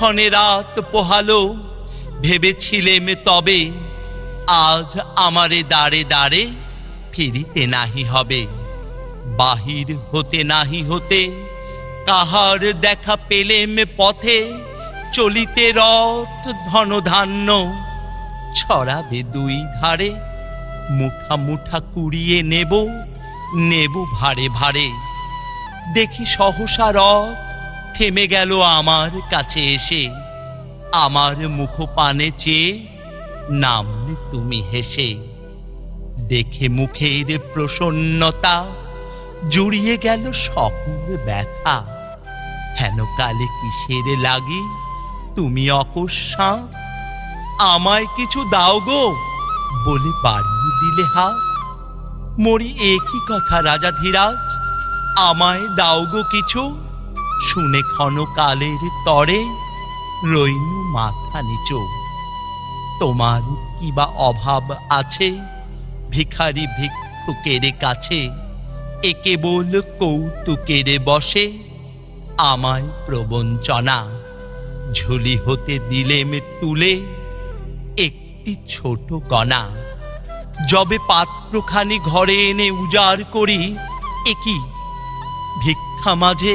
শুভক্ষণে রাত পোহালো, ভেবেছিলেম তবে আজ আমারে দাঁড়ে দাঁড়ে ফিরিতে নাহি হবে। বাহির হতে নাহি হতে কাহার দেখা পেলেম পথে, চলিতে রথ ধনধান্য ছড়াবে দুই ধারে, মুঠা মুঠা কুড়িয়ে নেব নেব ভারে ভারে। দেখি সহসা রথ থেমে গেল আমার কাছে এসে। আমার মুখ পানে চেয়ে নামলে তুমি হেসে। দেখে মুখের প্রসন্নতা জুড়িয়ে গেল সকল ব্যথা। হেন কালে কিসের লাগি? তুমি অকস্মা আমায় কিছু দাও গো বলে বাড়িয়ে দিলে হাত মরি একই কথা রাজা ধীরাজ, আমায় দাও গো কিছু। শুনে ক্ষণকালের তরে রইনু মাথা নিচু তোমার কি বা অভাব আছে? ভিখারি ভিক্ষুকের কাছে এ কেবল কৌতুকের বসে। আমায় প্রবঞ্চনা, ঝুলি হতে দিলেম তুলে একটি ছোট গনা। যবে পাত্রখানি ঘরে এনে উজাড় করি একি ভিক্ষা মাঝে